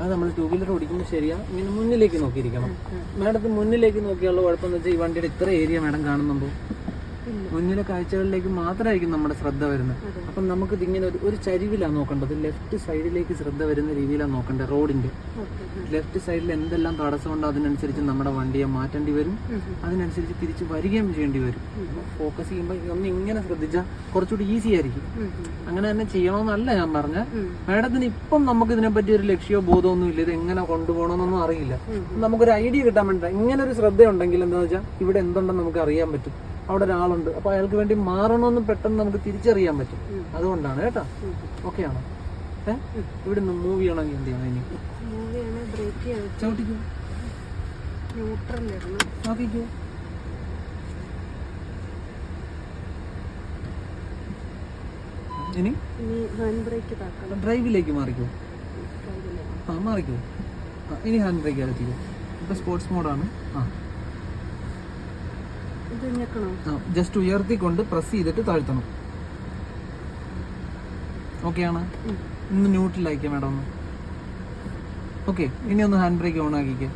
അത് നമ്മൾ two wheeler ഓടിക്കുമ്പോൾ ശരിയാ. ഇങ്ങനെ മുന്നിലേക്ക് നോക്കിയിരിക്കണം. മാഡത്തിന് മുന്നിലേക്ക് നോക്കിയുള്ള കുഴപ്പമെന്ന് വെച്ചാൽ ഈ വണ്ടിയുടെ ഇത്ര ഏരിയ മാഡം കാണുന്നുണ്ടോ? മുന്നിലെ കാഴ്ചകളിലേക്ക് മാത്രമായിരിക്കും നമ്മുടെ ശ്രദ്ധ വരുന്നത്. അപ്പം നമുക്ക് ഇതിങ്ങനെ ഒരു ഒരു ചരിവിലാണ് നോക്കേണ്ടത്. ലെഫ്റ്റ് സൈഡിലേക്ക് ശ്രദ്ധ വരുന്ന രീതിയിലാണ് നോക്കേണ്ടത് റോഡിന്റെ ലെഫ്റ്റ് സൈഡിൽ എന്തെല്ലാം തടസ്സമുണ്ടോ അതിനനുസരിച്ച് നമ്മുടെ വണ്ടിയെ മാറ്റേണ്ടി വരും. അതിനനുസരിച്ച് തിരിച്ച് വരികയും ചെയ്യേണ്ടി വരും. ഫോക്കസ് ചെയ്യുമ്പോൾ ഒന്ന് ഇങ്ങനെ ശ്രദ്ധിച്ചാൽ കുറച്ചുകൂടി ഈസി ആയിരിക്കും. അങ്ങനെ തന്നെ ചെയ്യണമെന്നല്ല ഞാൻ പറഞ്ഞ. മാഡത്തിന് ഇപ്പം നമുക്ക് ഇതിനെപ്പറ്റി ഒരു ലക്ഷ്യമോ ബോധമൊന്നും ഇല്ല. ഇത് എങ്ങനെ കൊണ്ടുപോകണമെന്നൊന്നും അറിയില്ല. നമുക്കൊരു ഐഡിയ കിട്ടാൻ വേണ്ടി ഇങ്ങനെ ഒരു ശ്രദ്ധ ഉണ്ടെങ്കിൽ എന്താ വെച്ചാൽ ഇവിടെ എന്തുണ്ടെന്ന് നമുക്ക് അറിയാൻ പറ്റും. അവിടെ ഒരാളുണ്ട്. അപ്പൊ അയാൾക്ക് വേണ്ടി മാറണമെന്ന് പെട്ടെന്ന് നമുക്ക് തിരിച്ചറിയാൻ പറ്റും. അതുകൊണ്ടാണ് കേട്ടോ. ഓക്കെ ആണോ ഏഹ് ഇവിടെ നിന്ന് മൂവ് ചെയ്യണമെങ്കിൽ എന്ത് ചെയ്യണം ഇനി? ചവിട്ടിക്കോ? നോക്കിക്കോ ഇനി? ഡ്രൈവിലേക്ക് മാറിക്കോ. ആ മാറിക്കോ. ഇനി ഹാൻഡ് ബ്രേക്ക് അകത്തിക്കോ. ഇപ്പൊ സ്പോർട്സ് മോഡാണ് ആ. ജസ്റ്റ് ഉയർത്തിക്കൊണ്ട് പ്രസ് ചെയ്തിട്ട് താഴ്ത്തണം. ഓക്കെ ആണ്? ഉം. ഇന്ന് ന്യൂട്രലാക്കിയ മാഡം ഒന്ന്? ഓക്കെ ഇനി ഒന്ന് ഹാൻഡ് ബ്രേക്ക് ഓൺ ആക്കിക്കേ.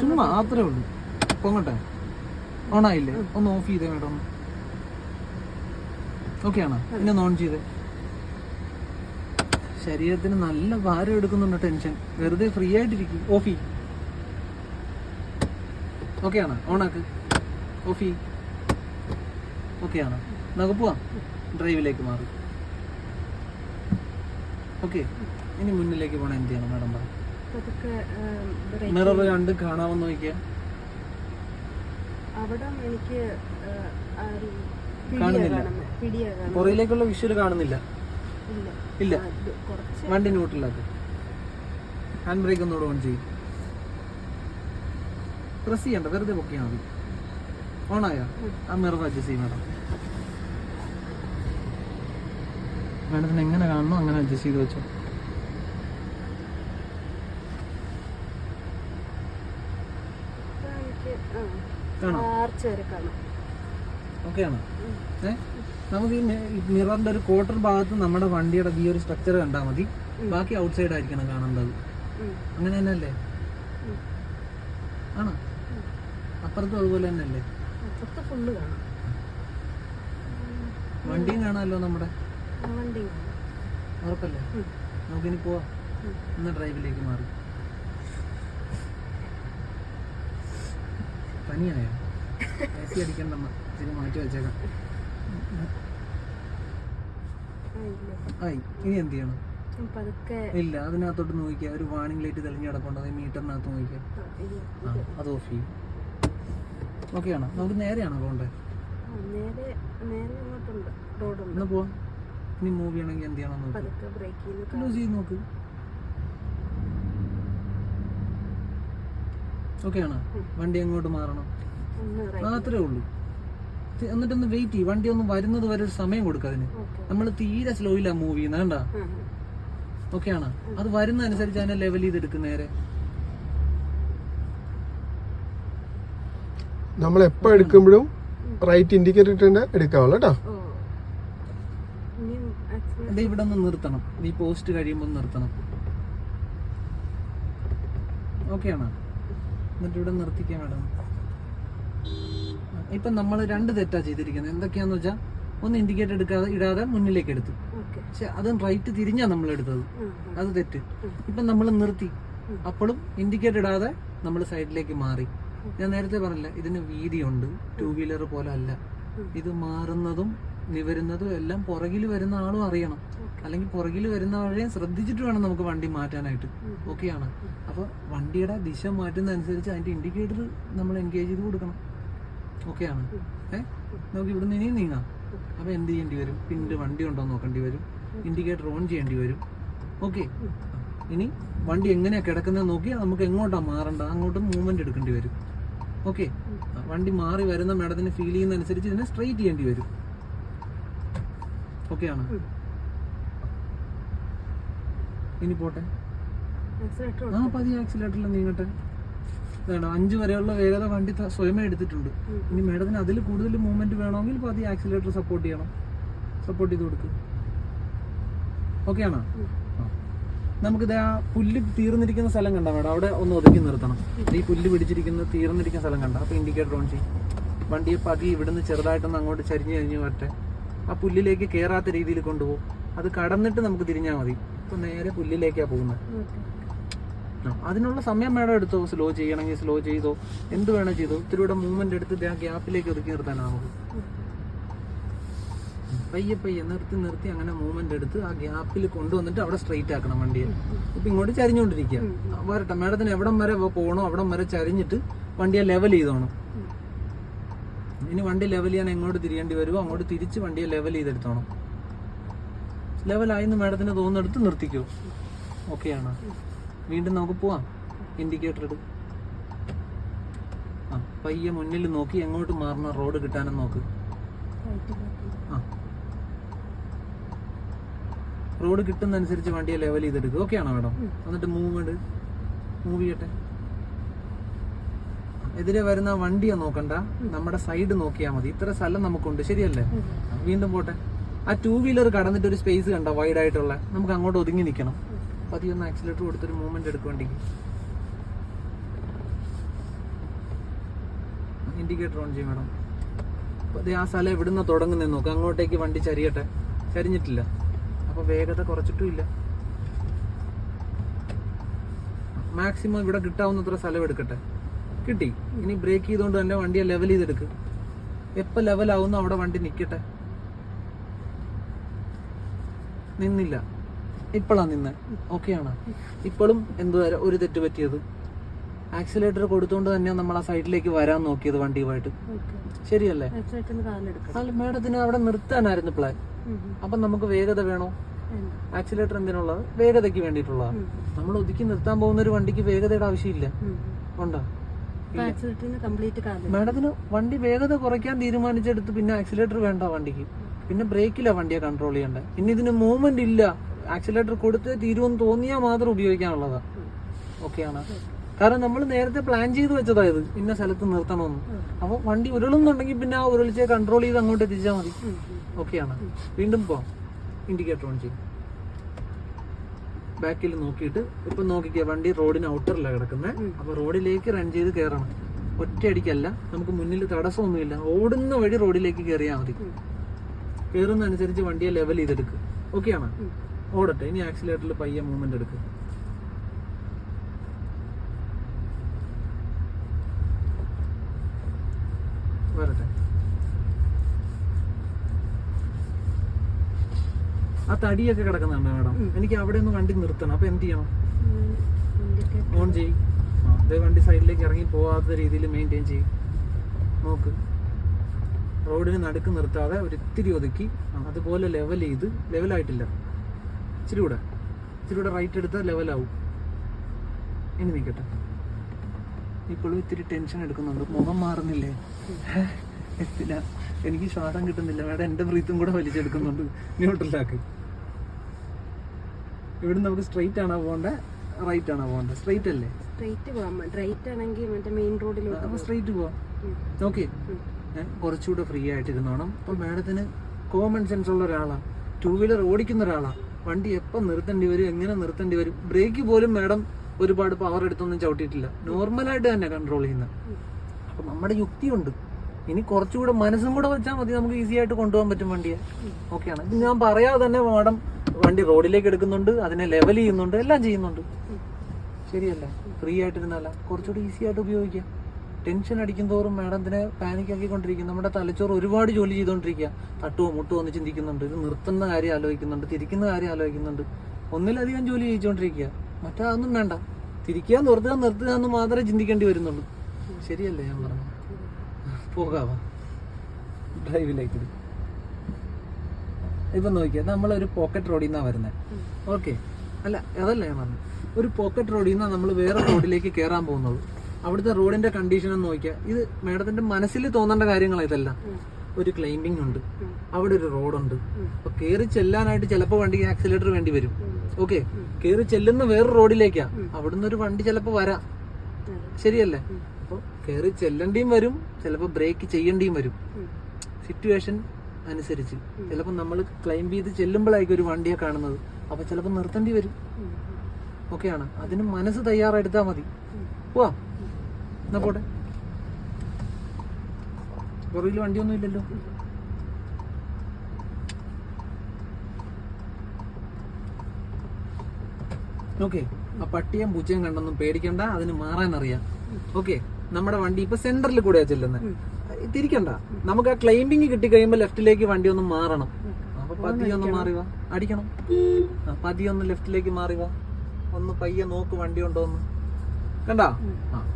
ചുമ്മാ അത്രേ ഉള്ളൂ. പൊങ്ങട്ടെ. ഓൺ ആയില്ലേ? ഒന്ന് ഓഫ് ചെയ്തേ മാഡം ഒന്ന്. ഓക്കെ ആണോ? ഇനി ഒന്ന് ഓൺ ചെയ്തേ. ശരീരത്തിന് നല്ല ഭാരം എടുക്കുന്നുണ്ട് ടെൻഷൻ വെറുതെ ഫ്രീ ആയിട്ടിരിക്കും. ഓഫ് ചെയ്യും. ഓക്കെ ആണോ? ഓൺ ആക്ക്. ഓഫ് ഓക്കെ ആണോ? നമുക്ക് പോവാം. ഡ്രൈവിലേക്ക് മാറി. ഓക്കെ ഇനി മുന്നിലേക്ക് പോകണം എന്ത് ചെയ്യണം മാഡം പറ. മിറർ രണ്ട് കാണാമെന്ന് നോക്കിയാ. കാണുന്നില്ല. പുറയിലേക്കുള്ള വിഷ്വൽ കാണുന്നില്ല. ഇല്ല. വണ്ടി ന്യൂട്രലാക്ക് ഹാൻഡ് ബ്രേക്ക് ഒന്നുകൂടെ ഓൺ ചെയ്യും. പ്രസ് ചെയ്യണ്ട വെറുതെ പൊക്കിയാൽ മതി. ഓണായോ? ആ മിറർ അഡ്ജസ്റ്റ് ചെയ്യും മാഡം മാഡത്തിന് എങ്ങനെ കാണണോ അങ്ങനെ അഡ്ജസ്റ്റ് ചെയ്ത് വെച്ചോ. ഇപ്പൊ എനിക്ക് കാണാം. ആർച്ച് വരെ കാണാം ഓക്കെ ആണോ? ഏ? നമുക്ക് ഈ മിററിന്റെ ഒരു ക്വാർട്ടർ ഭാഗത്ത് നമ്മുടെ വണ്ടിയുടെ ഈ ഒരു സ്ട്രക്ചർ കണ്ടാൽ മതി. ബാക്കി ഔട്ട് സൈഡ് ആയിരിക്കണം കാണേണ്ടത്. അങ്ങനെ തന്നെയല്ലേ. ആണോ? അപ്പുറത്തും അതുപോലെ തന്നെയല്ലേ? ഫുള്ള് കാണാം. വണ്ടിയും കാണാമല്ലോ നമ്മുടെ? വണ്ടി ഉറപ്പല്ലേ. നമുക്കിനി പോവാം. ഇന്ന് ഡ്രൈവിലേക്ക് മാറി. പനിയായോ? എ സി അടിക്കണ്ടമ്മ ഇതിന് മാറ്റി വെച്ചേക്കാം. ആയി. ഇനി എന്ത് ചെയ്യണം? ഇല്ല അതിനകത്തോട്ട് നോക്കിയാ. ഒരു വാണിംഗ് ലൈറ്റ് തെളിഞ്ഞ് കിടപ്പുണ്ട്. അത് മീറ്ററിനകത്ത് നോക്കിയാൽ ആ അത് ഓഫ് ചെയ്യും. ഓക്കെ ആണോ നമുക്ക് നേരെയാണോ പോകണ്ടേ? എന്നാ പോവാം. ഇനി മൂവ് ചെയ്യണമെങ്കിൽ എന്ത് ചെയ്യണം നോക്ക്. പതുക്കെ ചെയ്ത് നോക്ക്. ഓക്കെ ആണോ? വണ്ടി അങ്ങോട്ട് മാറണം. മാത്രമേ ഉള്ളൂ. എന്നിട്ടൊന്ന് വെയിറ്റ് ചെയ്യും. വണ്ടി ഒന്ന് വരുന്നത് വരെ ഒരു സമയം കൊടുക്കുക അതിന്. നമ്മൾ തീരെ സ്ലോയിലാണ് മൂവ് ചെയ്യുന്നത്. കണ്ടാ? ആ ആ. ഓക്കെ ആണോ? അത് വരുന്ന അനുസരിച്ച് അതിനെ ലെവൽ ചെയ്തെടുക്കും നേരെ. നമ്മൾ എപ്പോൾ എടുക്കുമ്പോഴും റൈറ്റ് ഇൻഡിക്കേറ്റർ ഇട്ടേ എടുക്കാവുള്ളൂ കേട്ടോ. ഇത് ഇവിടെ ഒന്ന് നിർത്തണം. ഈ പോസ്റ്റ് കഴിയുമ്പോൾ നിർത്തണം. ഓക്കെ ആണോ? എന്നിട്ട് ഇവിടെ നിർത്തിക്കാം മാഡം. ഇപ്പം നമ്മൾ രണ്ട് തെറ്റാ ചെയ്തിരിക്കുന്നത്. എന്തൊക്കെയാന്ന് വെച്ചാൽ ഒന്ന് ഇൻഡിക്കേറ്റർ എടുക്കാതെ ഇടാതെ മുന്നിലേക്ക് എടുത്തു. ഓക്കെ. പക്ഷെ അതും റൈറ്റ് തിരിഞ്ഞാ നമ്മൾ എടുത്തത്. അത് തെറ്റ്. ഇപ്പം നമ്മൾ നിർത്തി. അപ്പോഴും ഇൻഡിക്കേറ്റർ ഇടാതെ നമ്മൾ സൈഡിലേക്ക് മാറി. ഞാൻ നേരത്തെ പറഞ്ഞില്ല ഇതിന് വീതിയുണ്ട്. ടൂ വീലർ പോലെ അല്ല ഇത് മാറുന്നതും നിവരുന്നതും എല്ലാം പുറകിൽ വരുന്ന ആളും അറിയണം. അല്ലെങ്കിൽ പുറകിൽ വരുന്നവരെയും ശ്രദ്ധിച്ചിട്ട് വേണം നമുക്ക് വണ്ടി മാറ്റാനായിട്ട്. ഓക്കെയാണ്. അപ്പോൾ വണ്ടിയുടെ ദിശ മാറ്റുന്ന അനുസരിച്ച് അതിന്റെ ഇൻഡിക്കേറ്റർ നമ്മൾ എൻഗേജ് ചെയ്ത് കൊടുക്കണം. ഓക്കെയാണ്. ഏ? നമുക്ക് ഇവിടുന്ന് ഇനിയും നീങ്ങാം. അപ്പോൾ എന്ത് ചെയ്യേണ്ടി വരും? പിന്നീട് വണ്ടി ഉണ്ടോ നോക്കേണ്ടി വരും. ഇൻഡിക്കേറ്റർ ഓൺ ചെയ്യേണ്ടി വരും. ഓക്കെ. ഇനി വണ്ടി എങ്ങനെയാ കിടക്കുന്നത് നോക്കി നമുക്ക് എങ്ങോട്ടാ മാറണ്ട അങ്ങോട്ട് മൂവ്മെന്റ് എടുക്കേണ്ടി വരും. ഓക്കെ വണ്ടി മാറി വരുന്ന മേഡത്തിന് ഫീൽ ചെയ്യുന്ന അനുസരിച്ച് ഇതിനെ സ്ട്രെയിറ്റ് ചെയ്യേണ്ടി വരും. ഓക്കെ ആണ്? ഇനി പോട്ടെ. ആ പതി ആക്സിലേറ്ററിൽ നീങ്ങട്ടെ. വേണം അഞ്ച് വരെയുള്ള വേഗത വണ്ടി സ്വയമേ എടുത്തിട്ടുണ്ട്. ഇനി മേഡത്തിന് അതിൽ കൂടുതൽ മൂവ്മെന്റ് വേണമെങ്കിൽ പതി ആക്സിലേറ്റർ സപ്പോർട്ട് ചെയ്യണം. സപ്പോർട്ട് ചെയ്ത് കൊടുക്കും. ഓക്കെ ആണോ? നമുക്കിത് ആ പുല്ല് തീർന്നിരിക്കുന്ന സ്ഥലം കണ്ട മേഡം. അവിടെ ഒന്ന് ഒതുക്കി നിർത്തണം. ഈ പുല്ല് പിടിച്ചിരിക്കുന്ന തീർന്നിരിക്കുന്ന സ്ഥലം കണ്ട. അപ്പൊ ഇൻഡിക്കേറ്റർ ഓൺ ചെയ്യും. വണ്ടിയെ പതി ഇവിടുന്ന് ചെറുതായിട്ടൊന്ന് അങ്ങോട്ട് ചരിഞ്ഞ് കഴിഞ്ഞ് വരട്ടെ. ആ പുല്ലിലേക്ക് കയറാത്ത രീതിയിൽ കൊണ്ടുപോകും. അത് കടന്നിട്ട് നമുക്ക് തിരിഞ്ഞാൽ മതി. ഇപ്പൊ നേരെ പുല്ലിലേക്കാ പോകുന്നത്. അതിനുള്ള സമയം മേഡം എടുത്തോ? സ്ലോ ചെയ്യണമെങ്കിൽ സ്ലോ ചെയ്തോ? എന്ത് വേണം ചെയ്തോ? ഇത്തിരിയുടെ മൂവ്മെന്റ് എടുത്ത് ഗ്യാപ്പിലേക്ക് ഒതുക്കി നിർത്താനാണ് നമുക്ക്. പയ്യെ പയ്യെ നിർത്തി നിർത്തി അങ്ങനെ മൂവ്മെന്റ് എടുത്ത് ആ ഗ്യാപ്പിൽ കൊണ്ടുവന്നിട്ട് അവിടെ സ്ട്രെയിറ്റ് ആക്കണം വണ്ടിയെ. ഇപ്പൊ ഇങ്ങോട്ട് ചരിഞ്ഞുകൊണ്ടിരിക്കുക വരട്ടെ മാഡത്തിന് എവിടം വരെ പോകണോ അവിടം വരെ ചരിഞ്ഞിട്ട് വണ്ടിയെ ലെവൽ ചെയ്തോണം. ഇനി വണ്ടി ലെവൽ ചെയ്യാൻ എങ്ങോട്ട് തിരിയേണ്ടി വരുമോ അങ്ങോട്ട് തിരിച്ച് വണ്ടിയെ ലെവൽ ചെയ്തെടുത്തോണം. ലെവലായിന്ന് മാഡത്തിന് തോന്നെടുത്ത് നിർത്തിക്കോ. ഓക്കെ ആണ്? വീണ്ടും നമുക്ക് പോവാം. ഇൻഡിക്കേറ്റർ എടുക്കും ആ പയ്യെ മുന്നിൽ നോക്കി എങ്ങോട്ട് മാറണം റോഡ് കിട്ടാനും നോക്ക് ആ റോഡ് കിട്ടുന്നതനുസരിച്ച് വണ്ടിയെ ലെവൽ ചെയ്തെടുക്കുക. ഓക്കെ ആണോ മാഡം? എന്നിട്ട് മൂവ്മെന്റ് മൂവ് ചെയ്യട്ടെ. എതിരെ വരുന്ന വണ്ടിയെ നോക്കണ്ട. നമ്മുടെ സൈഡ് നോക്കിയാൽ മതി. ഇത്ര സ്ഥലം നമുക്കുണ്ട്. ശരിയല്ലേ? വീണ്ടും പോട്ടെ. ആ ടൂ വീലർ കടന്നിട്ട് ഒരു സ്പേസ് കണ്ട? വൈഡ് ആയിട്ടുള്ള. നമുക്ക് അങ്ങോട്ട് ഒതുങ്ങി നിൽക്കണം പതിയെ ഒന്ന് ആക്സിലേറ്റർ കൊടുത്തൊരു മൂവ്മെന്റ് എടുക്കേണ്ടി ഇൻഡിക്കേറ്റർ ഓൺ ചെയ്യും മാഡം. ആ സ്ഥലം എവിടുന്ന തുടങ്ങുന്നേ നോക്ക്. അങ്ങോട്ടേക്ക് വണ്ടി ചരിയട്ടെ. ചരിഞ്ഞിട്ടില്ല. അപ്പൊ വേഗത കുറച്ചിട്ടുമില്ല. മാക്സിമം ഇവിടെ കിട്ടാവുന്നത്ര സ്ഥലം എടുക്കട്ടെ. കിട്ടി. ഇനി ബ്രേക്ക് ചെയ്തുകൊണ്ട് തന്നെ വണ്ടിയെ ലെവൽ ചെയ്തെടുക്ക്. എപ്പോൾ ലെവലാവുന്നു അവിടെ വണ്ടി നിൽക്കട്ടെ നിന്നില്ല. ഇപ്പോഴാണ് നിന്നെ. ഓക്കെയാണ് ഇപ്പോഴും എന്തുവാ ഒരു തെറ്റ് പറ്റിയത്? ആക്സിലേറ്റർ കൊടുത്തുകൊണ്ട് തന്നെ നമ്മൾ ആ സൈഡിലേക്ക് വരാൻ നോക്കിയത് വണ്ടിയുമായിട്ട്. ശരിയല്ലേ? അല്ല മേഡത്തിന് അവിടെ നിർത്താനായിരുന്നു പ്ലാൻ അപ്പം നമുക്ക് വേഗത വേണോ? ആക്സിലേറ്റർ എന്തിനുള്ളത്? വേഗതയ്ക്ക് വേണ്ടിയിട്ടുള്ളതാണ് നമ്മൾ ഒതുക്കി നിർത്താൻ പോകുന്ന ഒരു വണ്ടിക്ക് വേഗതയുടെ ആവശ്യമില്ല. ഉണ്ടോ? മാഡത്തിന് വണ്ടി വേഗത കുറയ്ക്കാൻ തീരുമാനിച്ചെടുത്ത് പിന്നെ ആക്സിലേറ്റർ വേണ്ട വണ്ടിക്ക്. പിന്നെ ബ്രേക്കിലാ വണ്ടിയെ കൺട്രോൾ ചെയ്യേണ്ടത്. പിന്നെ ഇതിന് മൂവ്മെന്റ് ഇല്ല. ആക്സിലേറ്റർ കൊടുത്തേ തീരുമെന്ന് തോന്നിയാൽ മാത്രം ഉപയോഗിക്കാനുള്ളതാ. ഓക്കെയാണ് കാരണം നമ്മൾ നേരത്തെ പ്ലാൻ ചെയ്ത് വെച്ചതായത് ഇന്ന സ്ഥലത്ത് നിർത്തണമെന്ന് അപ്പൊ വണ്ടി ഉരുളുന്നുണ്ടെങ്കിൽ പിന്നെ ആ ഉരുളിച്ചെ കൺട്രോൾ ചെയ്ത് അങ്ങോട്ട് എത്തിച്ചാൽ മതി. ഓക്കെയാണ് വീണ്ടും പോവാം ഇൻഡിക്കേറ്റർ ഓൺ ചെയ്യും. ബാക്കിൽ നോക്കിയിട്ട് ഇപ്പൊ നോക്കിക്കുക വണ്ടി റോഡിന് ഔട്ടറിലാണ് കിടക്കുന്നത് അപ്പോൾ റോഡിലേക്ക് റൺ ചെയ്ത് കയറണം ഒറ്റയടിക്കല്ല നമുക്ക് മുന്നിൽ തടസ്സമൊന്നുമില്ല. ഓടുന്ന വഴി റോഡിലേക്ക് കയറിയാൽ മതി. കയറുന്ന അനുസരിച്ച് വണ്ടിയെ ലെവൽ ചെയ്തെടുക്കുക ഓക്കെയാണ് ഓടട്ടെ ഇനി ആക്സിലേറ്ററിൽ പയ്യെ മൂവ്മെന്റ് എടുക്കുക വരട്ടെ. ആ തടിയൊക്കെ കിടക്കുന്നുണ്ട് മാഡം. എനിക്ക് അവിടെ ഒന്ന് വണ്ടി നിർത്തണം. അപ്പൊ എന്ത് ചെയ്യണം? ഓൺ ചെയ്യും. ആ അതേ വണ്ടി സൈഡിലേക്ക് ഇറങ്ങി പോവാത്ത രീതിയിൽ മെയിന്റെയിൻ ചെയ്യും. നോക്ക്. റോഡിന് നടുക്ക് നിർത്താതെ ഒരിത്തിരി ഒതുക്കി അതുപോലെ ലെവൽ ചെയ്ത് ലെവലായിട്ടില്ല ഇച്ചിരി കൂടെ. ഇച്ചിരി കൂടെ റൈറ്റ് എടുത്താൽ ലെവലാവും ഇനി നിൽക്കട്ടെ. ഇപ്പോഴും ഇത്തിരി ടെൻഷൻ എടുക്കുന്നുണ്ട്. മുഖം മാറുന്നില്ലേ? എത്തില്ല എനിക്ക് ശ്വാസം കിട്ടുന്നില്ല. മേഡം എന്റെ ബ്രീത്തും കൂടെ വലിച്ചെടുക്കുന്നുണ്ട്. ന്യൂട്രലാക്ക് ഇവിടെ നമുക്ക് സ്ട്രെയിറ്റ് ആണോ പോകണ്ടേ? റൈറ്റ് ആണോ പോകണ്ടേ? സ്ട്രെയിറ്റ് അല്ലേ? സ്ട്രൈറ്റ് പോകാം റൈറ്റ് ആണെങ്കിൽ മറ്റേ മെയിൻ റോഡിലോട്ട് അപ്പോൾ സ്ട്രെയിറ്റ് പോവാം. ഓക്കെ കുറച്ചുകൂടെ ഫ്രീ ആയിട്ട് ഇരുന്നോണം അപ്പോൾ മാഡത്തിന് കോമൺ സെൻസ് ഉള്ള ഒരാളാണ് ടൂ വീലർ ഓടിക്കുന്ന ഒരാളാണ് വണ്ടി എപ്പം നിർത്തേണ്ടി വരും എങ്ങനെ നിർത്തേണ്ടി വരും? ബ്രേക്ക് പോലും മാഡം ഒരുപാട് പവർ എടുത്തൊന്നും ചവിട്ടിയിട്ടില്ല. നോർമലായിട്ട് തന്നെ കൺട്രോൾ ചെയ്യുന്നത് അപ്പം നമ്മുടെ യുക്തിയുണ്ട്. ഇനി കുറച്ചുകൂടെ മനസ്സും കൂടെ വെച്ചാൽ മതി നമുക്ക് ഈസി ആയിട്ട് കൊണ്ടുപോകാൻ പറ്റും വണ്ടിയെ. ഓക്കെയാണ്. ഇത് ഞാൻ പറയാതെ തന്നെ മാഡം വണ്ടി റോഡിലേക്ക് എടുക്കുന്നുണ്ട് അതിനെ ലെവൽ ചെയ്യുന്നുണ്ട് എല്ലാം ചെയ്യുന്നുണ്ട്. ശരിയല്ല ഫ്രീ ആയിട്ടിരുന്നല്ല കുറച്ചുകൂടി ഈസി ആയിട്ട് ഉപയോഗിക്കാം. ടെൻഷൻ അടിക്കും തോറും മാഡത്തിനെ പാനിക് ആക്കിക്കൊണ്ടിരിക്കും. നമ്മുടെ തലച്ചോറ് ഒരുപാട് ജോലി ചെയ്തുകൊണ്ടിരിക്കുക. തട്ടുവോ മുട്ടുവോ എന്ന് ചിന്തിക്കുന്നുണ്ട്. ഇത് നിർത്തുന്ന കാര്യം ആലോചിക്കുന്നുണ്ട്. തിരിക്കുന്ന കാര്യം ആലോചിക്കുന്നുണ്ട്. ഒന്നിലധികം ജോലി ചെയ്തുകൊണ്ടിരിക്കുക. മറ്റൊന്നും വേണ്ട. തിരിക്കുക നിർത്തുക നിർത്തുക എന്ന് മാത്രമേ ചിന്തിക്കേണ്ടി വരുന്നുള്ളൂ. ശരിയല്ലേ ഞാൻ പറഞ്ഞു പോകാവാ ഡ്രൈവിലേക്ക് ഇപ്പൊ നോക്കിയാൽ നമ്മളൊരു പോക്കറ്റ് റോഡിൽ നിന്നാണ് വരുന്നത് ഓക്കെ അല്ല അതല്ല ഞാൻ പറഞ്ഞു. ഒരു പോക്കറ്റ് റോഡിൽ നിന്നാണ് നമ്മൾ വേറെ റോഡിലേക്ക് കയറാൻ പോകുന്നത്. അവിടുത്തെ റോഡിന്റെ കണ്ടീഷൻ എന്ന് നോക്കിയാൽ ഇത് മേഡത്തിന്റെ മനസ്സിൽ തോന്നേണ്ട കാര്യങ്ങളാ ഇതെല്ലാം. ഒരു ക്ലൈമ്പിംഗ് ഉണ്ട്. അവിടെ ഒരു റോഡുണ്ട് അപ്പൊ കയറി ചെല്ലാനായിട്ട് ചിലപ്പോൾ വണ്ടിക്ക് ആക്സിലേറ്റർ വേണ്ടി വരും. ഓക്കെ കയറി ചെല്ലുന്ന വേറെ റോഡിലേക്കാ അവിടുന്ന് ഒരു വണ്ടി ചിലപ്പോൾ വരാം. ശരിയല്ലേ? അപ്പോൾ കയറി ചെല്ലേണ്ടിയും വരും. ചിലപ്പോൾ ബ്രേക്ക് ചെയ്യേണ്ടിയും വരും. സിറ്റുവേഷൻ അനുസരിച്ച്. ചിലപ്പോൾ നമ്മൾ ക്ലൈംബ് ചെയ്ത് ചെല്ലുമ്പോഴായിരിക്കും ഒരു വണ്ടിയെ കാണുന്നത്. അപ്പോൾ ചിലപ്പോൾ നിർത്തേണ്ടി വരും. ഓക്കെയാണ് അതിന് മനസ്സ് തയ്യാറെടുത്താൽ മതി. പോവാ. എന്നാ പോട്ടെ. പുറകിൽ വണ്ടിയൊന്നും ഇല്ലല്ലോ. ഓക്കെ. ആ പട്ടിയും പൂച്ചയും കണ്ടൊന്നും പേടിക്കണ്ട. അതിന് മാറാൻ അറിയാം ഓക്കെ. നമ്മുടെ വണ്ടി ഇപ്പൊ സെന്ററിൽ കൂടെയാ ചെല്ലുന്നത് തിരിക്കണ്ട. നമുക്ക് ആ ക്ലൈംബിങ് കിട്ടി കഴിയുമ്പോ ലെഫ്റ്റിലേക്ക് വണ്ടി ഒന്ന് മാറണം. അപ്പൊ പതിയെ ഒന്ന് മാറി വാ അടിക്കണം. ആ, പതിയെ ഒന്ന് ലെഫ്റ്റിലേക്ക് മാറി വാ ഒന്ന് പയ്യെ നോക്ക് വണ്ടി ഉണ്ടോന്ന് കണ്ട? കണ്ടാ ആ.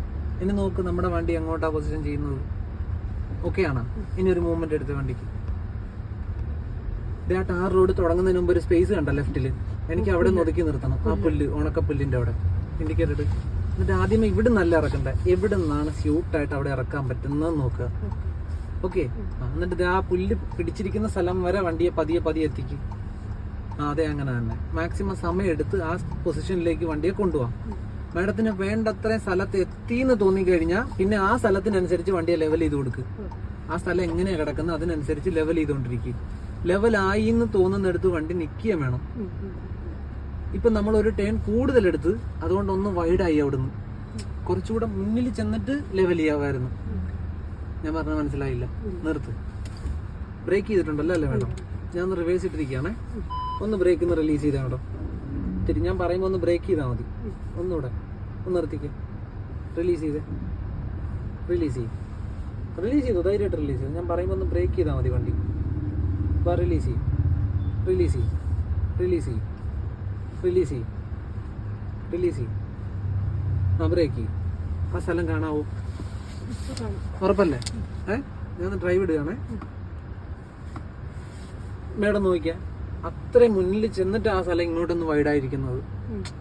ഇനി നോക്ക് നമ്മുടെ വണ്ടി എങ്ങോട്ടാ പൊസിഷൻ ചെയ്യുന്നത്. ഓക്കെ ആണ്? ഇനി ഒരു മൂവ്മെന്റ് എടുത്ത വണ്ടിക്ക്. ആ ടാർ റോഡ് തുടങ്ങുന്നതിന് മുമ്പ് ഒരു സ്പേസ് കണ്ട ലെഫ്റ്റിൽ എനിക്ക് അവിടെ ഒതുക്കി നിർത്തണം. ആ പുല്ല് ഉണക്കപ്പുല്ലിന്റെ അവിടെ. ഇൻഡിക്കേറ്റർ എന്നിട്ട് ആദ്യമേ ഇവിടെ നല്ല ഇറക്കണ്ടേ? എവിടെ നിന്നാണ് സ്യൂട്ടായിട്ട് അവിടെ ഇറക്കാൻ പറ്റുന്നത് നോക്കുക ഓക്കെ. എന്നിട്ട് ആ പുല്ല് പിടിച്ചിരിക്കുന്ന സ്ഥലം വരെ വണ്ടിയെ പതിയെ പതിയെ എത്തിക്കും. അതെ അങ്ങനെ തന്നെ. മാക്സിമം സമയം എടുത്ത് ആ പൊസിഷനിലേക്ക് വണ്ടിയെ കൊണ്ടുപോകാം മാഡത്തിന് വേണ്ടത്ര സ്ഥലത്ത് എത്തിയെന്ന് തോന്നിക്കഴിഞ്ഞാൽ പിന്നെ ആ സ്ഥലത്തിനനുസരിച്ച് വണ്ടിയെ ലെവൽ ചെയ്ത് കൊടുക്കുക ആ സ്ഥലം എങ്ങനെയാണ് കിടക്കുന്നത്? അതിനനുസരിച്ച് ലെവൽ ചെയ്തുകൊണ്ടിരിക്കും ലെവലായി എന്ന് തോന്നുന്നിടത്ത് വണ്ടി നിൽക്കുകയും വേണം. ഇപ്പൊ നമ്മൾ ഒരു ടേൺ കൂടുതലെടുത്ത് ഒന്ന് വൈഡായി അവിടുന്ന്. കുറച്ചുകൂടെ മുന്നിൽ ചെന്നിട്ട് ലെവൽ ചെയ്യാമായിരുന്നു ഞാൻ പറഞ്ഞ മനസ്സിലായില്ല. നിർത്ത്. ബ്രേക്ക് ചെയ്തിട്ടുണ്ടല്ലോ അല്ലേ മേഡം? ഞാൻ ഒന്ന് റിവേഴ്സ് ഇട്ടിരിക്കുകയാണേ. ഒന്ന് ബ്രേക്ക് ഒന്ന് റിലീസ് ചെയ്താൽ മേഡം. ശരി ഞാൻ പറയുമ്പോൾ ഒന്ന് ബ്രേക്ക് ചെയ്താൽ മതി. ഒന്നുകൂടെ. ഒന്ന് നിർത്തിക്ക്. റിലീസ് ചെയ്തേ. റിലീസ് ചെയ്യും. റിലീസ് ചെയ്തു? ധൈര്യമായിട്ട് റിലീസ് ചെയ്തു? ഞാൻ പറയുമ്പോൾ ഒന്ന് ബ്രേക്ക് ചെയ്താൽ മതി വണ്ടി. റിലീസ് ചെയ്യും. റിലീസ് ചെയ്യും. റിലീസ് ചെയ്യും. റിലീസ് ചെയ്യും. റിലീസ് ചെയ്യും. ആ ബ്രേക്ക് ചെയ്യും. ആ സ്ഥലം കാണാവോ. ഉറപ്പല്ലേ? ഏ? ഞാൻ ഡ്രൈവ് ഇടുകയാണേ. മേഡം നോക്കിയാ. അത്രയും മുന്നിൽ ചെന്നിട്ട് ആ സ്ഥലം ഇങ്ങോട്ടൊന്ന് വൈഡായിരിക്കുന്നത്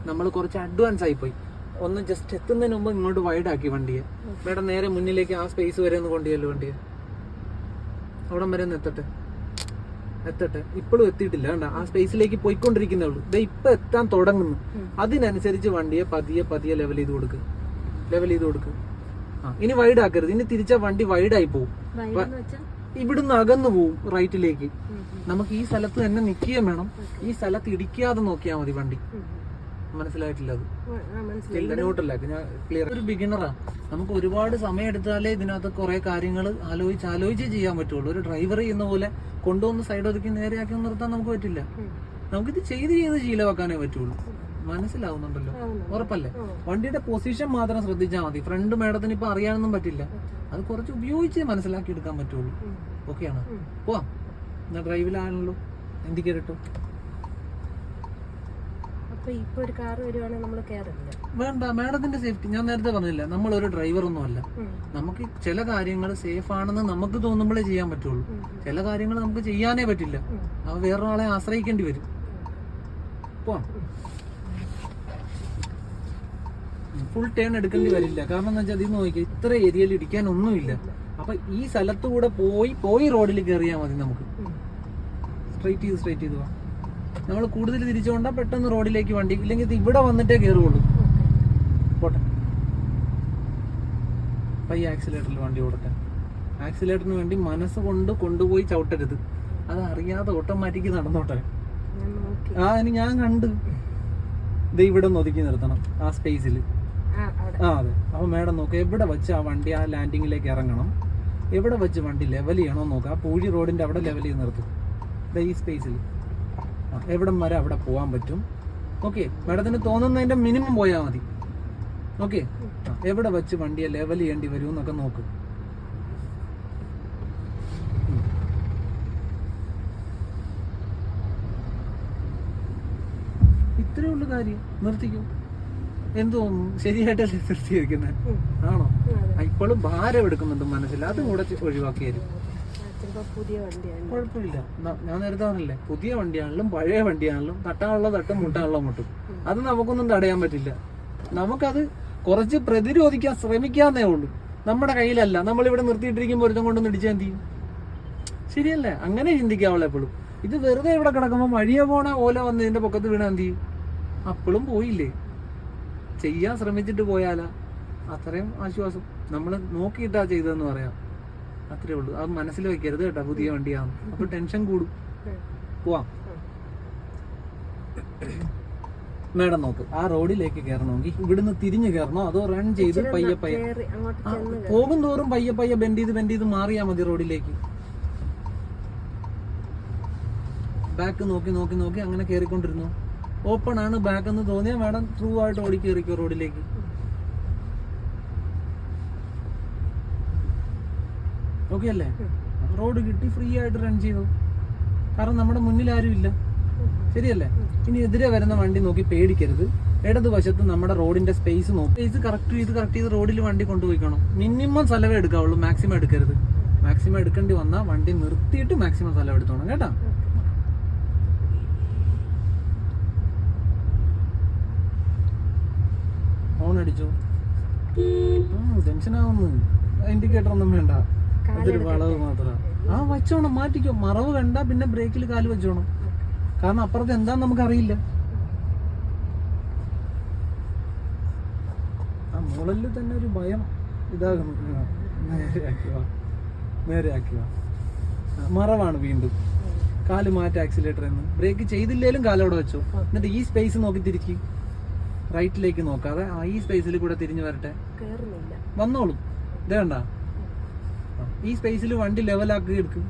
നമ്മൾ കുറച്ച് അഡ്വാൻസ് ആയി പോയി. ഒന്ന് ജസ്റ്റ് എത്തുന്നതിന് മുമ്പ് ഇങ്ങോട്ട് വൈഡാക്കി വണ്ടിയെ. മേഡം നേരെ മുന്നിലേക്ക് ആ സ്പേസ് വരെ ഒന്ന് കൊണ്ടുപോയല്ലോ വണ്ടിയെ. അവിടം വരെ ഒന്ന് എത്തട്ടെ. എത്തട്ടെ? ഇപ്പോഴും എത്തിയിട്ടില്ല. വേണ്ട ആ സ്പേസിലേക്ക് പോയിക്കൊണ്ടിരിക്കുന്നേ ഉള്ളൂ. ഇതാ ഇപ്പൊ എത്താൻ തുടങ്ങുന്നു. അതിനനുസരിച്ച് വണ്ടിയെ പതിയെ പതിയെ ലെവൽ ചെയ്ത് കൊടുക്കുക ലെവൽ ചെയ്ത് കൊടുക്കുക ആ ഇനി വൈഡ് ആക്കരുത്. ഇനി തിരിച്ച വണ്ടി വൈഡായി പോകും ഇവിടുന്ന് അകന്നു പോവും റൈറ്റിലേക്ക് നമുക്ക് ഈ സ്ഥലത്ത് തന്നെ നിൽക്കുകയും വേണം. ഈ സ്ഥലത്ത് ഇടിക്കാതെ നോക്കിയാൽ മതി വണ്ടി. മനസ്സിലായിട്ടില്ല അത് ന്യൂട്രല്ല ഞാൻ ക്ലിയർ ഒരു ബിഗിനറാ നമുക്ക് ഒരുപാട് സമയം എടുത്താലേ ഇതിനകത്ത് കുറെ കാര്യങ്ങൾ ആലോചിച്ച് ആലോചിച്ച് ചെയ്യാൻ പറ്റുള്ളൂ. ഒരു ഡ്രൈവർ ചെയ്യുന്ന പോലെ കൊണ്ടുവന്ന് സൈഡ് ഒതുക്കി നേരെയാക്കി നിർത്താൻ നമുക്ക് പറ്റില്ല. നമുക്കിത് ചെയ്ത് ചെയ്ത് ശീലമാക്കാനേ പറ്റുള്ളൂ. മനസ്സിലാവുന്നുണ്ടല്ലോ. ഉറപ്പല്ലേ? വണ്ടിയുടെ പൊസിഷൻ മാത്രം ശ്രദ്ധിച്ചാൽ മതി. ഫ്രണ്ട് മേഡത്തിന് ഇപ്പൊ അറിയാനൊന്നും പറ്റില്ല. അത് കുറച്ച് ഉപയോഗിച്ച് മനസ്സിലാക്കി എടുക്കാൻ പറ്റുള്ളൂ ഓക്കെയാണ് പോവാം. എന്നാ ഡ്രൈവിലാണല്ലോ ഇന്ത്യയ്ക്ക് ഇട്ടു അപ്പൊ ഇപ്പൊ ഒരു കാർ വരുവാണെങ്കിൽ നമ്മൾ കയറില്ല വേണ്ട മാഡത്തിന്റെ സേഫ്റ്റി ഞാൻ നേരത്തെ പറഞ്ഞില്ല നമ്മൾ ഒരു ഡ്രൈവർ ഒന്നും അല്ല. നമുക്ക് ചില കാര്യങ്ങൾ സേഫ് ആണെന്ന് നമുക്ക് തോന്നുമ്പോഴേ ചെയ്യാൻ പറ്റുള്ളൂ. ചില കാര്യങ്ങൾ നമുക്ക് ചെയ്യാനേ പറ്റില്ല. അവ വേറൊരാളെ ആശ്രയിക്കേണ്ടി വരും. പോവാം. ഫുൾ ടേൺ എടുക്കേണ്ടി വരില്ല. കാരണം എന്താ വെച്ചാൽ ഇത് നോക്കിയാൽ ഇത്ര ഏരിയയിൽ ഇടിക്കാൻ ഒന്നുമില്ല. അപ്പൊ ഈ സ്ഥലത്തൂടെ പോയി പോയി റോഡിൽ കയറിയാൽ മതി നമുക്ക്. സ്ട്രൈറ്റ് ചെയ്ത് സ്ട്രൈറ്റ് ചെയ്ത് പോവാം. നമ്മൾ കൂടുതൽ തിരിച്ചുകൊണ്ടാ പെട്ടെന്ന് റോഡിലേക്ക് വണ്ടി ഇല്ലെങ്കിൽ ഇത് ഇവിടെ വന്നിട്ടേ കയറുള്ളൂ പോട്ടെ. പയ്യ ആക്സിലേറ്ററിൽ വണ്ടി ഓടട്ടെ. ആക്സിലേറ്ററിന് വേണ്ടി മനസ്സ് കൊണ്ട് കൊണ്ടുപോയി ചവിട്ടരുത്. അത് അറിയാതെ ഓട്ടോമാറ്റിക് നടന്നോട്ടെ. ആ ഇനി ഞാൻ കണ്ട്. ഇത് ഇവിടെ ഒന്ന് ഒതുക്കി നിർത്തണം ആ സ്പേസിൽ ആ അതെ. അപ്പൊ മേഡം നോക്ക് എവിടെ വെച്ച് ആ വണ്ടി ആ ലാൻഡിങ്ങിലേക്ക് ഇറങ്ങണം? എവിടെ വെച്ച് വണ്ടി ലെവൽ ചെയ്യണോ നോക്കുക ആ പൂഴി റോഡിന്റെ അവിടെ ലെവൽ ചെയ്ത് നിർത്തും. ഈ സ്പേസിൽ എവിടം വരെ അവിടെ പോകാൻ പറ്റും? ഓക്കെ മാഡത്തിന് തോന്നുന്നതിന്റെ മിനിമം പോയാൽ മതി. ഓക്കെ എവിടെ വെച്ച് വണ്ടിയെ ലെവൽ ചെയ്യേണ്ടി വരും എന്നൊക്കെ നോക്ക്. ഇത്രേ ഉള്ളു കാര്യം. നിർത്തിക്കും. എന്തോ ശരിയായിട്ടല്ലേ ഉം. ആണോ? ഇപ്പോഴും ഭാരം എടുക്കുന്നുണ്ട് മനസ്സിൽ. അതും കൂടെ ഒഴിവാക്കിയായിരുന്നു ഒഴിവാക്കി തരും പുതിയ കുഴപ്പമില്ല. ഞാൻ നേരത്തെ പറഞ്ഞില്ലേ പുതിയ വണ്ടിയാണെങ്കിലും പഴയ വണ്ടിയാണെങ്കിലും തട്ടാനുള്ള തട്ടും മുട്ടാനുള്ള മുട്ടും. അത് നമുക്കൊന്നും തടയാൻ പറ്റില്ല. നമുക്കത് കുറച്ച് പ്രതിരോധിക്കാൻ ശ്രമിക്കാന്നേ ഉള്ളൂ. നമ്മുടെ കയ്യിലല്ല. നമ്മളിവിടെ നിർത്തിയിട്ടിരിക്കുമ്പോൾ ഒരുത്തം കൊണ്ടൊന്ന് ഇടിച്ചാൽ എന്ത് ചെയ്യും? ശരിയല്ലേ? അങ്ങനെ ചിന്തിക്കാവുള്ള എപ്പോഴും. ഇത് വെറുതെ ഇവിടെ കിടക്കുമ്പോൾ വഴിയെ പോണ ഓല വന്നതിന്റെ പൊക്കത്ത് വീണാ എന്ത് ചെയ്യും? അപ്പോഴും പോയില്ലേ? ചെയ്യാൻ ശ്രമിച്ചിട്ട് പോയാലാ. അത്രയും ആശ്വാസം. നമ്മൾ നോക്കിയിട്ടാ ചെയ്തതെന്ന് പറയാം. അത്രേ ഉള്ളൂ. അത് മനസ്സിൽ വെക്കരുത് കേട്ടോ പുതിയ വണ്ടിയാണ് അപ്പൊ ടെൻഷൻ കൂടും. പോവാം. മേഡം നോക്ക് ആ റോഡിലേക്ക് കയറണമെങ്കിൽ ഇവിടുന്ന് തിരിഞ്ഞു കയറണോ? അതോ റൺ ചെയ്ത് പയ്യെ പയ്യെ? പോകും തോറും പയ്യെ പയ്യെ ബെൻഡ് ചെയ്ത് ബെൻഡ് ചെയ്ത് മാറിയാ മതി റോഡിലേക്ക്. ബാക്ക് നോക്കി നോക്കി നോക്കി അങ്ങനെ കയറിക്കൊണ്ടിരുന്നു. ഓപ്പൺ ആണ് ബാക്ക് എന്ന് തോന്നിയാ മാഡം ത്രൂ ആയിട്ട് ഓടി കയറിക്കോ റോഡിലേക്ക്. ഓക്കെ അല്ലേ റോഡ് കിട്ടി ഫ്രീ ആയിട്ട് റൺ ചെയ്തു. കാരണം നമ്മുടെ മുന്നിൽ ആരും ഇല്ല. ശരിയല്ലേ? ഇനി എതിരെ വരുന്ന വണ്ടി നോക്കി പേടിക്കരുത്. ഇടതുവശത്ത് നമ്മുടെ റോഡിന്റെ സ്പേസ് നോക്കി. സ്പേസ് കറക്റ്റ് ചെയ്ത് കറക്റ്റ് ചെയ്ത് റോഡിൽ വണ്ടി കൊണ്ടുപോയിക്കണം. മിനിമം സ്ഥലമേ എടുക്കാവുള്ളൂ. മാക്സിമം എടുക്കരുത്. മാക്സിമം എടുക്കേണ്ടി വന്നാൽ വണ്ടി നിർത്തിയിട്ട് മാക്സിമം സ്ഥലം എടുത്തോണം. കേട്ടോ? ഫോൺ അടിച്ചു? ടെൻഷൻ ആവുന്നു. ഇൻഡിക്കേറ്റർ ഒന്നും വേണ്ട. അതൊരു വളവ് മാത്രം. ആ വച്ചോണം. മാറ്റിക്കോ. മറവ് കണ്ട പിന്നെ ബ്രേക്കിൽ കാൽ വെച്ചോണം. കാരണം അപ്പുറത്ത് എന്താന്ന് നമുക്ക് അറിയില്ല ആ മുകളിൽ തന്നെ ഒരു ഭയം ഇതാകുന്നു. നേരെയാക്കുക. മറവാണ് വീണ്ടും. കാൽ മാറ്റ ആക്സിലേറ്റർ എന്ന്. ബ്രേക്ക് ചെയ്തില്ലേലും കാലവിടെ വെച്ചു. എന്നിട്ട് ഈ സ്പേസ് നോക്കി തിരിച്ച് റൈറ്റിലേക്ക് നോക്കാതെ ആ ഈ സ്പേസിൽ കൂടെ തിരിഞ്ഞു വരട്ടെ. വന്നോളും. ഇത് കണ്ട? ഈ സ്പേസിൽ വണ്ടി ലെവലാക്കി എടുക്കും.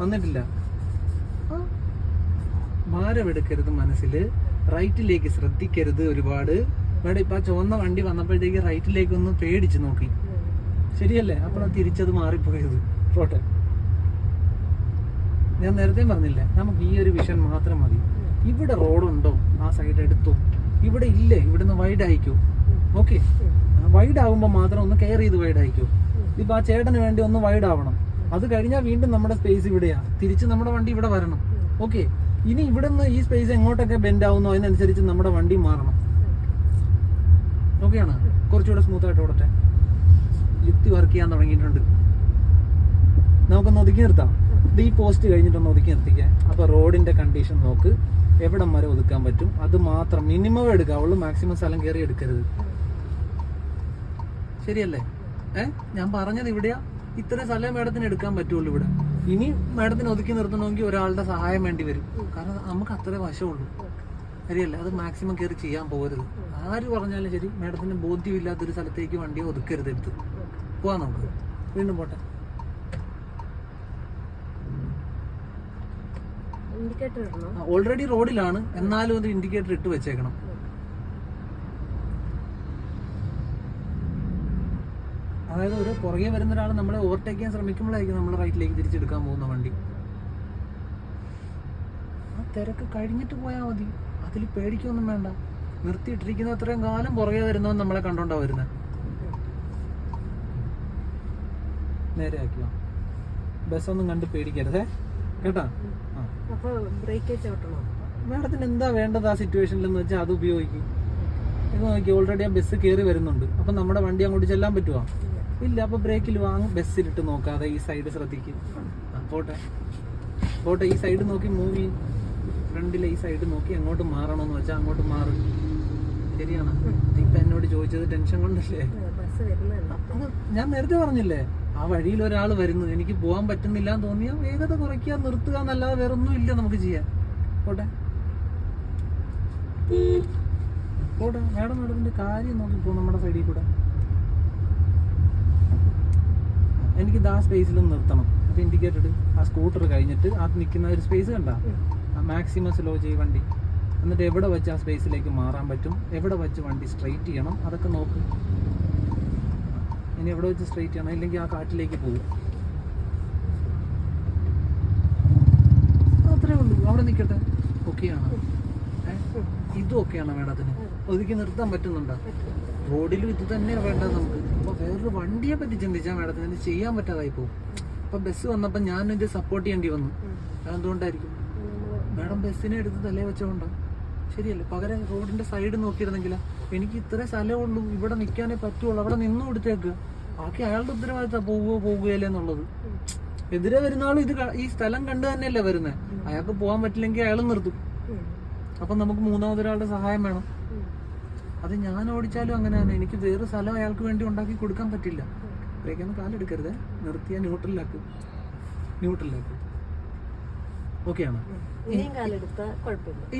വന്നിട്ടില്ല. ഭാരമെടുക്കരുത് മനസ്സിൽ റൈറ്റിലേക്ക് ശ്രദ്ധിക്കരുത് ഒരുപാട്. ഇവിടെ ഇപ്പൊ ആ ചുവന്ന വണ്ടി വന്നപ്പോഴത്തേക്ക് റൈറ്റിലേക്ക് ഒന്ന് പേടിച്ച് നോക്കി. ശരിയല്ലേ? അപ്പോഴാണ് തിരിച്ചത് മാറിപ്പോയത്. പോട്ടെ. ഞാൻ നേരത്തെ പറഞ്ഞില്ലേ നമുക്ക് ഈ ഒരു വിഷൻ മാത്രം മതി. ഇവിടെ റോഡുണ്ടോ? ആ സൈഡ് എടുത്തോ. ഇവിടെ ഇല്ലേ? ഇവിടുന്ന് വൈഡ് ആയിക്കോ. ഓക്കെ വൈഡ് ആകുമ്പോൾ മാത്രം ഒന്ന് കെയർ ചെയ്ത് വൈഡ് ആയിക്കോ. ഇപ്പൊ ആ ചേട്ടന് വേണ്ടി ഒന്ന് വൈഡ് ആവണം അത് കഴിഞ്ഞാൽ വീണ്ടും നമ്മുടെ സ്പേസ് ഇവിടെയാ. തിരിച്ച് നമ്മുടെ വണ്ടി ഇവിടെ വരണം. ഓക്കെ ഇനി ഇവിടെ നിന്ന് ഈ സ്പേസ് എങ്ങോട്ടൊക്കെ ബെൻഡ് ആവുന്നോ അതിനനുസരിച്ച് നമ്മുടെ വണ്ടി മാറണം. ഓക്കെയാണ് കുറച്ചുകൂടെ സ്മൂത്ത് ആയിട്ട് ഓടട്ടെ. യുക്തി വർക്ക് ചെയ്യാൻ തുടങ്ങിയിട്ടുണ്ട്. നമുക്കൊന്ന് ഒതുക്കി നിർത്താം. ഇത് ഈ പോസ്റ്റ് കഴിഞ്ഞിട്ടൊന്ന് ഒതുക്കി നിർത്തിക്കാം. അപ്പൊ റോഡിന്റെ കണ്ടീഷൻ നോക്ക്. എവിടെ വരെ ഒതുക്കാൻ പറ്റും. അത് മാത്രം മിനിമം എടുക്കാവുള്ളൂ. മാക്സിമം സ്ഥലം കയറി എടുക്കരുത്. ശരിയല്ലേ? ഏ? ഞാൻ പറഞ്ഞത് ഇവിടെയാ. ഇത്ര സ്ഥലം മേഡത്തിന് എടുക്കാൻ പറ്റുള്ളൂ ഇവിടെ. ഇനി മേഡത്തിന് ഒതുക്കി നിർത്തണമെങ്കിൽ ഒരാളുടെ സഹായം വേണ്ടി വരും. കാരണം നമുക്ക് അത്രേ വശമുള്ളൂ. ശരിയല്ല? അത് മാക്സിമം കയറി ചെയ്യാൻ പോകരുത്. ആര് പറഞ്ഞാലും ശരി മേഡത്തിന് ബോധ്യമില്ലാത്തൊരു സ്ഥലത്തേക്ക് വണ്ടി ഒതുക്കരുത് എടുത്ത്. പോവാം നമുക്ക്. വീണ്ടും പോട്ടെ. ഓൾറെഡി റോഡിലാണ് എന്നാലും അത് ഇൻഡിക്കേറ്റർ ഇട്ട് വെച്ചേക്കണം. അതായത് ഒരു പുറകെ വരുന്ന ഒരാൾ നമ്മളെ ഓവർടേക്ക് ചെയ്യാൻ ശ്രമിക്കുമ്പോഴായിരിക്കും നമ്മൾ റൈറ്റിലേക്ക് തിരിച്ചെടുക്കാൻ പോകുന്ന വണ്ടി. ആ തിരക്ക് കഴിഞ്ഞിട്ട് പോയാൽ മതി. അതിൽ പേടിക്കൊന്നും വേണ്ട. നിർത്തിയിട്ടിരിക്കുന്ന അത്രയും കാലം പുറകെ വരുന്നവൻ നമ്മളെ കണ്ടോണ്ടാ വരുന്നത് നേരെ ആക്കിയോ ബസ്സൊന്നും കണ്ട് പേടിക്കരുതേ കേട്ടാ? മാഡത്തിന് എന്താ വേണ്ടത് ആ സിറ്റുവേഷനിൽ എന്ന് വെച്ചാൽ അത് ഉപയോഗിക്കും. ഇത് നോക്കി ഓൾറെഡി ആ ബസ് കയറി വരുന്നുണ്ട്. അപ്പം നമ്മുടെ വണ്ടി അങ്ങോട്ട് ചെല്ലാൻ പറ്റുമോ ഇല്ല അപ്പൊ ബ്രേക്കിൽ വാങ്ങും. ബസ്സിലിട്ട് നോക്കാതെ ഈ സൈഡ് ശ്രദ്ധിക്കും. പോട്ടെ. പോട്ടെ ഈ സൈഡ് നോക്കി മൂവി ഫ്രണ്ടിലെ ഈ സൈഡ് നോക്കി അങ്ങോട്ട് മാറണമെന്ന് വെച്ചാൽ അങ്ങോട്ട് മാറും. ശരിയാണ്. ഇപ്പൊ എന്നോട് ചോദിച്ചത് ടെൻഷൻ കൊണ്ടല്ലേ? ഞാൻ നേരത്തെ പറഞ്ഞില്ലേ? ആ വഴിയിൽ ഒരാൾ വരുന്നു. എനിക്ക് പോകാൻ പറ്റുന്നില്ല എന്ന് തോന്നിയാൽ വേഗത കുറയ്ക്കുക നിർത്തുക എന്നല്ലാതെ വേറെ ഒന്നും ഇല്ല നമുക്ക് ചെയ്യാൻ. പോട്ടെ. പോട്ടെ. മാഡം മാഡത്തിന്റെ കാര്യം നോക്കി പോ നമ്മുടെ സൈഡിൽ കൂടെ. എനിക്ക് ആ സ്പേസിലും നിർത്തണം. അപ്പൊ ഇൻഡിക്കേറ്റഡ് ആ സ്കൂട്ടർ കഴിഞ്ഞിട്ട് ആ നിൽക്കുന്ന ഒരു സ്പേസ് കണ്ട? മാക്സിമം സ്ലോ ചെയ്യും വണ്ടി. എന്നിട്ട് എവിടെ വെച്ച് ആ സ്പേസിലേക്ക് മാറാൻ പറ്റും? എവിടെ വെച്ച് വണ്ടി സ്ട്രെയിറ്റ് ചെയ്യണം? അതൊക്കെ നോക്ക്. ഇനി എവിടെ വെച്ച് സ്ട്രെയിറ്റ് ചെയ്യണം? ഇല്ലെങ്കിൽ ആ കാറ്റിലേക്ക് പോകും. അത്രേ ഉള്ളൂ. അവിടെ നിൽക്കട്ടെ ഓക്കെയാണ് ഇതും ഓക്കെയാണ് മേഡത്തിന്. ഒതുക്കി നിർത്താൻ പറ്റുന്നുണ്ടോ? റോഡിലും ഇത് തന്നെയാണ് വേണ്ടത് നമുക്ക്. വേറൊരു വണ്ടിയെ പറ്റി ചിന്തിച്ചാൽ മാഡത്തിന്. ചെയ്യാൻ പറ്റാതായി പോകും അപ്പൊ ബസ് വന്നപ്പോൾ ഞാൻ ഇത് സപ്പോർട്ട് ചെയ്യേണ്ടി വന്നു. അതെന്തുകൊണ്ടായിരിക്കും? മാഡം ബസ്സിനെ എടുത്ത് തലേ വെച്ചോണ്ടോ ശരിയല്ലേ? പകരം റോഡിന്റെ സൈഡ് നോക്കിയിരുന്നെങ്കിൽ എനിക്ക് ഇത്ര സ്ഥലമുള്ളു ഇവിടെ നിൽക്കാനേ പറ്റുള്ളൂ. അവിടെ നിന്നും എടുത്തേക്ക് ബാക്കി അയാളുടെ ഉത്തരവാദിത്തം പോവുകയോ പോകുകയല്ലേ എന്നുള്ളത്. എതിരെ വരുന്ന ആളും ഇത് ഈ സ്ഥലം കണ്ടു തന്നെയല്ലേ വരുന്നത് അയാൾക്ക് പോകാൻ പറ്റില്ലെങ്കിൽ അയാൾ നിർത്തും. അപ്പൊ നമുക്ക് മൂന്നാമതൊരാളുടെ സഹായം വേണം. അത് ഞാൻ ഓടിച്ചാലും അങ്ങനെ തന്നെ എനിക്ക് വേറെ സ്ഥലം അയാൾക്ക് വേണ്ടി ഉണ്ടാക്കി കൊടുക്കാൻ പറ്റില്ല. ബ്രേക്കൊന്നും കാലെടുക്കരുത്. നിർത്തിയ ന്യൂട്രലാക്കും ന്യൂട്രലാക്കും ഓക്കെയാണ്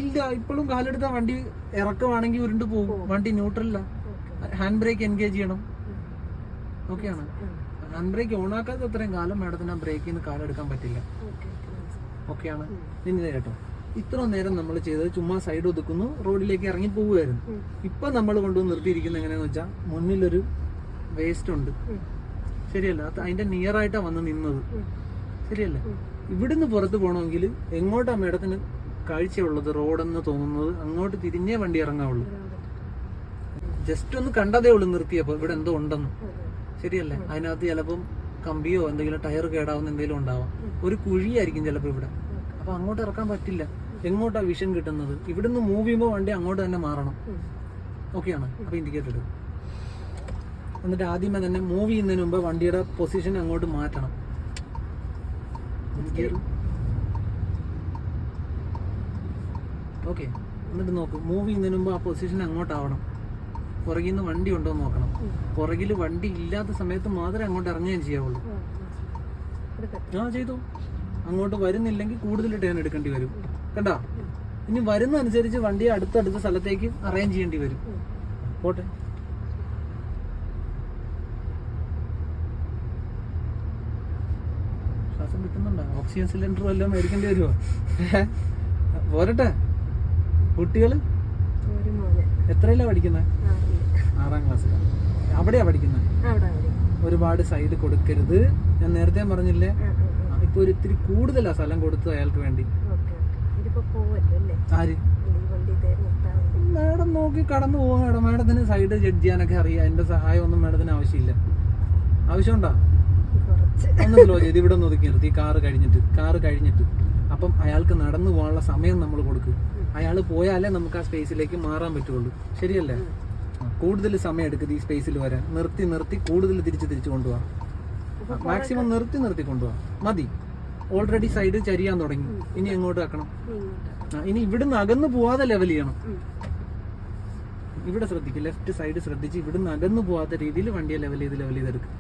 ഇല്ല ഇപ്പോഴും കാലെടുത്ത വണ്ടി ഇറക്കമാണെങ്കിൽ ഉരുണ്ട് പോകും. വണ്ടി ന്യൂട്രലില്ല ഹാൻഡ് ബ്രേക്ക് എൻഗേജ് ചെയ്യണം. ഓക്കെയാണ് ഹാൻഡ് ബ്രേക്ക് ഓൺ ആക്കാത്ത അത്രയും കാലം മാഡത്തിന് ആ ബ്രേക്കിൽ നിന്ന് കാലെടുക്കാൻ പറ്റില്ല. ഓക്കെ ഓക്കെയാണ് ഇനി കേട്ടോ. ഇത്ര നേരം നമ്മൾ ചെയ്തത് ചുമ്മാ സൈഡ് ഒതുക്കുന്നു റോഡിലേക്ക് ഇറങ്ങി പോവുമായിരുന്നു. ഇപ്പൊ നമ്മൾ കൊണ്ടുവന്ന് നിർത്തിയിരിക്കുന്ന എങ്ങനെയാന്ന് വെച്ചാൽ മുന്നിലൊരു വേസ്റ്റ് ഉണ്ട്. ശരിയല്ല അത് അതിന്റെ നിയർ ആയിട്ടാ വന്ന് നിന്നത്. ശരിയല്ല. ഇവിടുന്ന് പുറത്ത് പോകണമെങ്കിൽ എങ്ങോട്ടാ മേഡത്തിന് കാഴ്ചയുള്ളത് റോഡെന്ന് തോന്നുന്നത് അങ്ങോട്ട് തിരിഞ്ഞേ വണ്ടി ഇറങ്ങാവുള്ളൂ. ജസ്റ്റ് ഒന്ന് കണ്ടതേ ഉള്ളൂ നിർത്തിയപ്പോ ഇവിടെ എന്തോ ഉണ്ടെന്ന്. ശരിയല്ലേ? അതിനകത്ത് ചിലപ്പം കമ്പിയോ എന്തെങ്കിലും ടയർ കേടാവുന്ന എന്തെങ്കിലും ഉണ്ടാവാം. ഒരു കുഴിയായിരിക്കും ചിലപ്പോൾ ഇവിടെ. അപ്പൊ അങ്ങോട്ട് ഇറക്കാൻ പറ്റില്ല എങ്ങോട്ടാ വിഷൻ കിട്ടുന്നത് ഇവിടുന്ന് മൂവ് ചെയ്യുമ്പോൾ വണ്ടി അങ്ങോട്ട് തന്നെ മാറണം ഓക്കെയാണ് അപ്പൊ ഇൻഡിക്കേറ്റർ ഇടും എന്നിട്ട് ആദ്യമേ തന്നെ മൂവ് ചെയ്യുന്നതിന് മുമ്പ് വണ്ടിയുടെ പൊസിഷൻ അങ്ങോട്ട് മാറ്റണം ഓക്കെ എന്നിട്ട് നോക്ക് മൂവ് ചെയ്യുന്നതിന് മുമ്പ് ആ പൊസിഷൻ അങ്ങോട്ടാവണം പുറകിൽ നിന്ന് വണ്ടി ഉണ്ടോ എന്ന് നോക്കണം പുറകിൽ വണ്ടി ഇല്ലാത്ത സമയത്ത് മാത്രമേ അങ്ങോട്ട് ഇറങ്ങുകയും ചെയ്യാവുള്ളൂ ആ ചെയ്തു അങ്ങോട്ട് വരുന്നില്ലെങ്കിൽ കൂടുതൽ ടേൺ എടുക്കേണ്ടി വരും. കണ്ട? ഇനി വരുന്ന അനുസരിച്ച് വണ്ടി അടുത്തടുത്ത സ്ഥലത്തേക്ക് അറേഞ്ച് ചെയ്യേണ്ടി വരും. പോട്ടെ. ശ്വാസം കിട്ടുന്നുണ്ടോ? ഓക്സിജൻ സിലിണ്ടർ വല്ലതും മേടിക്കേണ്ടി വരുമോ പോരട്ടെ. കുട്ടികൾ മോനെ എത്രയിലാ പഠിക്കുന്നത് ആറാം ക്ലാസ്സിലാണ് അവിടെയാ പഠിക്കുന്നത് ഒരുപാട് സൈഡ് കൊടുക്കരുത്. ഞാൻ നേരത്തെ പറഞ്ഞില്ലേ? ഇപ്പൊ ഒരു ഇത്തിരി കൂടുതലാ സ്ഥലം കൊടുത്തത് അയാൾക്ക് വേണ്ടി. ആര്? മാഡം നോക്കി കടന്നു പോവാ മാഡം. മാഡത്തിന് സൈഡ് ജഡ്ജ് ചെയ്യാനൊക്കെ അറിയാം. എന്റെ സഹായം ഒന്നും മാഡത്തിന് ആവശ്യമില്ല. ആവശ്യമുണ്ടോ? കുറച്ച്. ഒന്ന് സ്ലോ ചെയ്ത് ഇവിടെ ഒന്ന് ഒതുക്കി നിർത്തി. കാറ് കഴിഞ്ഞിട്ട്. കാറ് കഴിഞ്ഞിട്ട്. അപ്പം അയാൾക്ക് നടന്നു പോകാനുള്ള സമയം നമ്മൾ കൊടുക്കും. അയാൾ പോയാലേ നമുക്ക് ആ സ്പേസിലേക്ക് മാറാൻ പറ്റുള്ളൂ. ശരിയല്ലേ? കൂടുതൽ സമയം എടുക്കുന്നത് ഈ സ്പേസിൽ വരാൻ. നിർത്തി നിർത്തി കൂടുതൽ തിരിച്ച് തിരിച്ചു കൊണ്ടുപോകാം മാക്സിമം നിർത്തി നിർത്തി കൊണ്ടുപോകാം മതി. ഓൾറെഡി സൈഡ് ചരിയാൻ തുടങ്ങി. ഇനി എങ്ങോട്ട് ആക്കണം ഇനി ഇവിടുന്ന് അകന്ന് പോവാതെ ലെവൽ ചെയ്യണം. ഇവിടെ ശ്രദ്ധിക്കും. ലെഫ്റ്റ് സൈഡ് ശ്രദ്ധിച്ച് ഇവിടുന്ന് അകന്നു പോവാത്ത രീതിയിൽ വണ്ടിയെ ലെവൽ ചെയ്ത് ലെവൽ ചെയ്തെടുക്കും.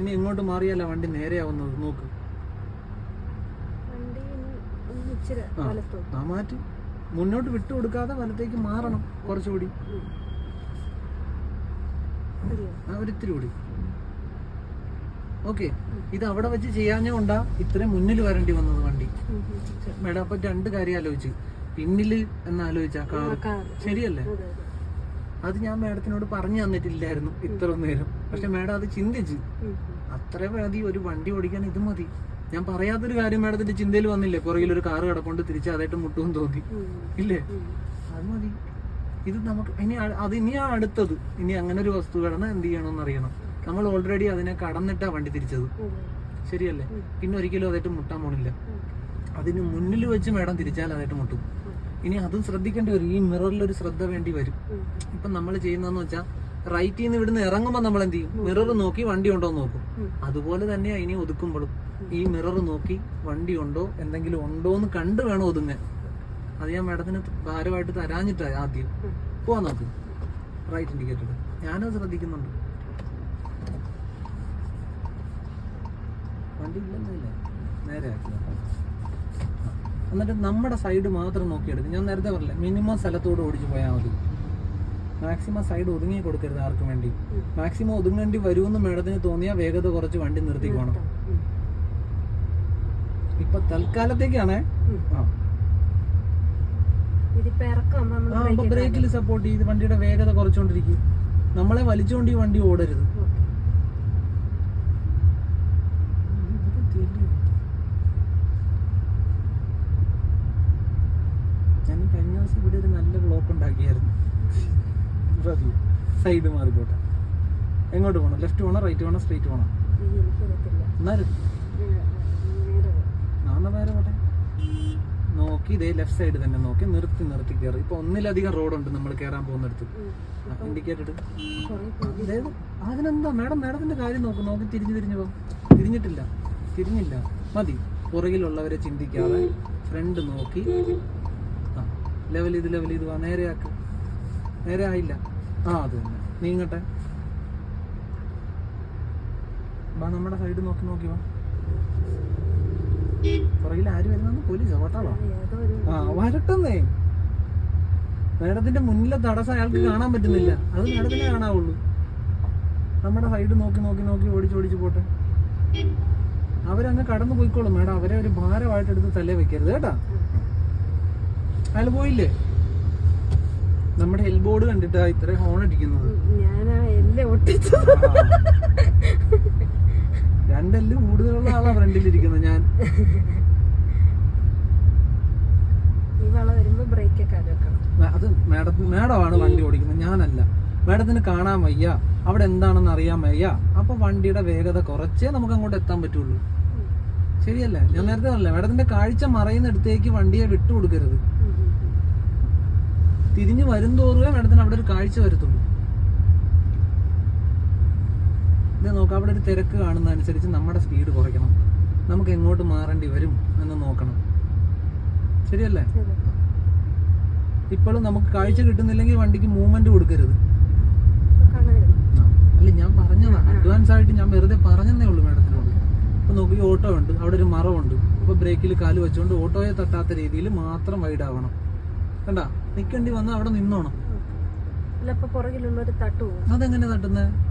ഇനി എങ്ങോട്ട് മാറിയാല വണ്ടി നേരെയാവുന്നത് നോക്ക്. ആ മാറ്റി. മുന്നോട്ട് വിട്ടുകൊടുക്കാതെ വലത്തേക്ക് മാറണം കുറച്ചുകൂടി. ആ ഒരിത്തിരി കൂടി. ഓക്കെ. ഇത് അവിടെ വെച്ച് ചെയ്യാഞ്ഞ കൊണ്ടാ ഇത്രയും മുന്നിൽ വരേണ്ടി വന്നത് വണ്ടി. മേഡം അപ്പൊ രണ്ട് കാര്യം ആലോചിച്ച്. പിന്നിൽ എന്ന് ആലോചിച്ച കാർ ശരിയല്ലേ? അത് ഞാൻ മേഡത്തിനോട് പറഞ്ഞു തന്നിട്ടില്ലായിരുന്നു ഇത്ര നേരം. പക്ഷെ മേഡം അത് ചിന്തിച്ച്. അത്ര മതി ഒരു വണ്ടി ഓടിക്കാൻ ഇത് മതി. ഞാൻ പറയാത്തൊരു കാര്യം മാഡത്തിന്റെ ചിന്തയിൽ വന്നില്ലേ? പുറകിൽ ഒരു കാറ് കിടപ്പുണ്ട് തിരിച്ച് അതായിട്ട് മുട്ടും തോന്നി. ഇല്ലേ? അത് മതി. ഇത് നമുക്ക് ഇനി അത് ഇനിയാ അടുത്തത്. ഇനി അങ്ങനെ ഒരു വസ്തു കടന്ന് എന്ത് ചെയ്യണമെന്ന് അറിയണം. നമ്മൾ ഓൾറെഡി അതിനെ കടന്നിട്ടാ വണ്ടി തിരിച്ചത്. ശരിയല്ലേ? പിന്നെ ഒരിക്കലും അതായിട്ട് മുട്ടാൻ പോണില്ല. അതിന് മുന്നിൽ വെച്ച് മേഡം തിരിച്ചാൽ അതായിട്ട് മുട്ടും. ഇനി അതും ശ്രദ്ധിക്കേണ്ടി വരും. ഈ മിററിൽ ഒരു ശ്രദ്ധ വേണ്ടി വരും. ഇപ്പൊ നമ്മൾ ചെയ്യുന്നതെന്ന് വെച്ചാൽ റൈറ്റിൽ നിന്ന് ഇവിടുന്ന് ഇറങ്ങുമ്പോൾ നമ്മൾ എന്ത് ചെയ്യും? മിറർ നോക്കി വണ്ടി ഉണ്ടോ നോക്കും. അതുപോലെ തന്നെ ഇനി ഒതുക്കുമ്പോഴും. ഈ മിറർ നോക്കി വണ്ടി ഉണ്ടോ എന്തെങ്കിലും ഉണ്ടോ എന്ന് കണ്ട് വേണം ഒതുങ്ങാൻ. അത് ഞാൻ മാഡത്തിന് ഭാരമായിട്ട് തരാഞ്ഞിട്ടാ ആദ്യം. പോവാൻ നോക്ക്. റൈറ്റ് ഇൻഡിക്കേറ്റർ ഞാനത് ശ്രദ്ധിക്കുന്നുണ്ട്. വണ്ടി ഇല്ലെന്നില്ല? നേരെ ആക്കുക എന്നിട്ട് നമ്മുടെ സൈഡ് മാത്രം നോക്കിയെടുക്കും. ഞാൻ നേരത്തെ പറഞ്ഞില്ല മിനിമം സ്ഥലത്തോട് ഓടിച്ചു പോയാൽ മതി. മാക്സിമം സൈഡ് ഒതുങ്ങി കൊടുക്കരുത് ആർക്കും വേണ്ടി. മാക്സിമം ഒതുങ്ങേണ്ടി വരുമെന്ന് മേഡത്തിന് തോന്നിയാൽ വേഗത കുറച്ച് വണ്ടി നിർത്തിക്കോണം ഉം. ഇപ്പൊ തൽക്കാലത്തേക്കാണേ ഉം. ആ ഇതിപ്പോ ഇറക്കാകുമ്പോ ആ നമ്മൾ അപ്പൊ തൽക്കാലത്തേക്കാണ് ബ്രേക്കിൽ സപ്പോർട്ട് ചെയ്ത് വണ്ടിയുടെ വേഗത കുറച്ചുകൊണ്ടിരിക്കും നമ്മളെ വലിച്ചുകൊണ്ട് ഈ വണ്ടി ഓടരുത്. ഞാൻ കഴിഞ്ഞ ദിവസം ഇവിടെ ഒരു നല്ല ബ്ലോക്ക് ഉണ്ടാക്കിയായിരുന്നു. സൈഡ് മാറിപ്പോട്ടെ. എങ്ങോട്ട് പോകണം ലെഫ്റ്റ് പോകണം റൈറ്റ് പോകണം സ്ട്രേറ്റ് പോകണം എന്നാലും. പോ. നാന്ന നേരെ പോട്ടെ. നോക്കി ഇതേ ലെഫ്റ്റ് സൈഡ് തന്നെ നോക്കി നിർത്തി നിർത്തി കയറി ഇപ്പൊ ഒന്നിലധികം റോഡുണ്ട് നമ്മൾ കയറാൻ പോകുന്നിടത്ത്. അതായത് അതിനെന്താ? മേഡം മേഡത്തിന്റെ കാര്യം നോക്ക്. നോക്കി തിരിഞ്ഞു തിരിഞ്ഞു പോകും തിരിഞ്ഞിട്ടില്ല. തിരിഞ്ഞില്ല. മതി. പുറകിലുള്ളവരെ ചിന്തിക്കാതെ ഫ്രണ്ട് നോക്കി. ആ ലെവൽ ഇത് ലെവൽ ഇത് വാ. നേരെ ആക്ക്. നേരെ ആയില്ല. ആ അത് തന്നെ. നീങ്ങട്ടെ. വാ നമ്മുടെ സൈഡ് നോക്കി നോക്കി വാ. പുറകിൽ ആര് വരുന്ന പോലീസോ പട്ടാളോ ആ വരട്ടെന്നേ. മേഡത്തിന്റെ മുന്നിലെ തടസ്സം അയാൾക്ക് കാണാൻ പറ്റുന്നില്ല. അത് മേഡത്തിനെ കാണാവുള്ളൂ. നമ്മുടെ സൈഡ് നോക്കി നോക്കി നോക്കി ഓടിച്ചോടിച്ചു ഓടിച്ച് പോട്ടെ. അവരങ്ങ് കടന്നു പോയിക്കോളും. മേഡം അവരെ ഒരു ഭാരമായിട്ട് എടുത്ത് തലേ വെക്കരുത് കേട്ടാ. അയാൾ പോയില്ലേ? നമ്മുടെ ഹെൽബോർഡ് കണ്ടിട്ടാ ഇത്ര ഹോൺ അടിക്കുന്നത്. ഞാനാ എല്ലാം ഒട്ടിച്ചു രണ്ടെല്ല് കൂടുതലുള്ള ആളാ ഫ്രണ്ടിൽ ഫ്രണ്ടിലിരിക്കുന്നത് ഞാൻ. അത് മാഡത്തിന് മാഡമാണ് വണ്ടി ഓടിക്കുന്നത് ഞാനല്ല. മാഡത്തിന് കാണാൻ വയ്യ. അവിടെ എന്താണെന്ന് അറിയാൻ വയ്യ. അപ്പൊ വണ്ടിയുടെ വേഗത കുറച്ചേ നമുക്ക് അങ്ങോട്ട് എത്താൻ പറ്റുള്ളൂ. ശരിയല്ല? ഞാൻ നേരത്തെ പറഞ്ഞില്ല മാഡത്തിന്റെ കാഴ്ച മറയുന്നിടത്തേക്ക് വണ്ടിയെ വിട്ടു കൊടുക്കരുത് തിരിഞ്ഞു വരും തോറുമേ മാഡത്തിന് അവിടെ ഒരു കാഴ്ച വരത്തുള്ളൂ. ഇത് നോക്കാം അവിടെ ഒരു തിരക്ക് കാണുന്ന അനുസരിച്ച് നമ്മുടെ സ്പീഡ് കുറയ്ക്കണം. നമുക്ക് എങ്ങോട്ട് മാറേണ്ടി വരും എന്ന് നോക്കണം. ശരിയല്ലേ? ഇപ്പോഴും നമുക്ക് കാഴ്ച കിട്ടുന്നില്ലെങ്കിൽ വണ്ടിക്ക് മൂവ്മെന്റ് കൊടുക്കരുത്. അല്ല ഞാൻ പറഞ്ഞതാ. അഡ്വാൻസ് ആയിട്ട് ഞാൻ വെറുതെ പറഞ്ഞതേ ഉള്ളൂ മാഡത്തിനോട്. ഇപ്പൊ നോക്കി ഓട്ടോ ഉണ്ട്. അവിടെ ഒരു മറവുണ്ട്. ഇപ്പൊ ബ്രേക്കിൽ കാൽ വെച്ചുകൊണ്ട് ഓട്ടോയെ തട്ടാത്ത രീതിയിൽ മാത്രം വൈഡ് ആവണം. കണ്ടാ? നിൽക്കേണ്ടി വന്നാൽ അവിടെ നിന്നോണം. അതെങ്ങനെ തട്ടുന്നത്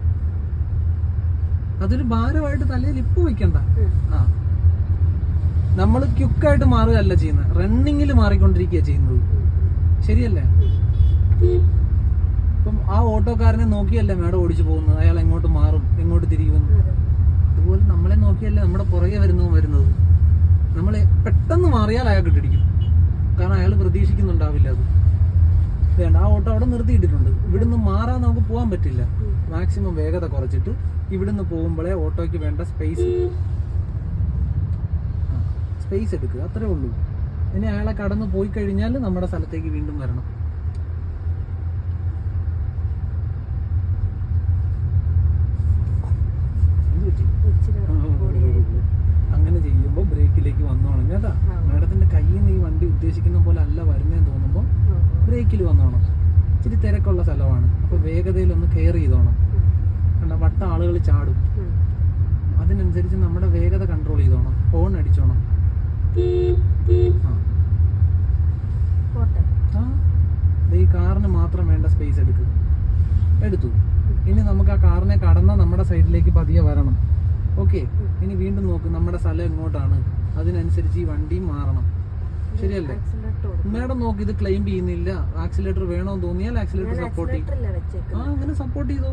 അതൊരു ഭാരമായിട്ട് തലയിൽ ഇപ്പൊ വെക്കണ്ട ആ. നമ്മൾ ക്യുക്കായിട്ട് മാറുകയല്ല ചെയ്യുന്നത്. റണ്ണിങ്ങിൽ മാറിക്കൊണ്ടിരിക്കുക ചെയ്യുന്നത്. ശരിയല്ലേ? ഇപ്പം ആ ഓട്ടോക്കാരനെ നോക്കിയല്ലേ മാഡം ഓടിച്ചു പോകുന്നത്? അയാൾ എങ്ങോട്ട് മാറും? എങ്ങോട്ട് തിരിയുമെന്ന് അതുപോലെ നമ്മളെ നോക്കിയല്ലേ നമ്മുടെ പുറകെ വരുന്നതും വരുന്നത്. നമ്മളെ പെട്ടെന്ന് മാറിയാൽ അയാൾക്ക് ഇട്ടിരിക്കും കാരണം അയാൾ പ്രതീക്ഷിക്കുന്നുണ്ടാവില്ല അത്. വേണ്ട ആ ഓട്ടോ അവിടെ നിർത്തിയിട്ടിട്ടുണ്ട്. ഇവിടുന്ന് മാറാൻ നമുക്ക് പോകാൻ പറ്റില്ല. മാക്സിമം വേഗത കുറച്ചിട്ട് ഇവിടുന്ന് പോകുമ്പോഴേ ഓട്ടോയ്ക്ക് വേണ്ട സ്പേസ് സ്പേസ് എടുക്കുക. അത്രേ ഉള്ളൂ. ഇനി അയാളെ കടന്ന് പോയി കഴിഞ്ഞാൽ നമ്മുടെ സ്ഥലത്തേക്ക് വീണ്ടും വരണം എന്ത് പറ്റി? ഇച്ചിരി ഓടിയായിട്ട് അങ്ങനെ ചെയ്യുമ്പോൾ ബ്രേക്കിലേക്ക് വന്നോണം കേട്ടാ ആ. മാഡത്തിന്റെ കയ്യിൽ നിന്ന് ഈ വണ്ടി ഉദ്ദേശിക്കുന്ന പോലെ അല്ല വരുന്നതെന്ന് തോന്നുമ്പോൾ ബ്രേക്കിൽ വന്നോണം ഇച്ചിരി തിരക്കുള്ള സ്ഥലമാണ് അപ്പോൾ വേഗതയിൽ ഒന്ന് കെയർ ചെയ്തോണം കണ്ട വട്ട ആളുകൾ ചാടും അതിനനുസരിച്ച് നമ്മുടെ വേഗത കൺട്രോൾ ചെയ്തോണം ഹോൺ അടിച്ചോണം ആ. പോട്ടെ ആ ദേ ഈ കാറിന് മാത്രം വേണ്ട സ്പേസ് എടുക്കുക എടുത്തു ഇനി നമുക്ക് ആ കാറിനെ കടന്ന നമ്മുടെ സൈഡിലേക്ക് പതിയെ വരണം. ഓക്കെ ഇനി വീണ്ടും നോക്ക് നമ്മുടെ സ്ഥലം എങ്ങോട്ടാണ്? അതിനനുസരിച്ച് ഈ വണ്ടിയും മാറണം. ശരിയല്ലേ? മാഡം നോക്ക് ഇത് ക്ലെയിം ചെയ്യുന്നില്ല. ആക്സിലേറ്റർ വേണമെന്ന് തോന്നിയാൽ ആക്സിലേറ്റർ സപ്പോർട്ട് ചെയ്യും. ആ അങ്ങനെ സപ്പോർട്ട് ചെയ്തോ?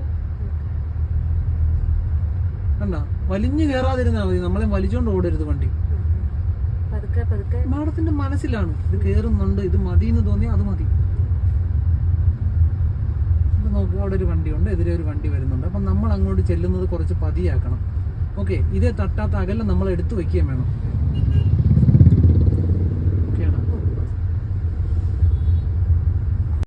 കണ്ട? വലിഞ്ഞു കയറാതിരുന്നാ മതി. നമ്മളെ വലിച്ചോണ്ട് ഓടരുത് വണ്ടി. മാഡത്തിന്റെ മനസ്സിലാണ്. ഇത് കേറുന്നുണ്ട് ഇത് മതി എന്ന് തോന്നിയാൽ അത് മതി. ഇപ്പൊ നോക്ക് അവിടെ ഒരു വണ്ടിയുണ്ട് എതിരെ ഒരു വണ്ടി വരുന്നുണ്ട്. അപ്പം നമ്മൾ അങ്ങോട്ട് ചെല്ലുന്നത് കുറച്ച് പതിയാക്കണം. ഓക്കെ ഇതേ തട്ടാത്ത അകലം നമ്മൾ എടുത്തു വെക്കുകയും വേണം.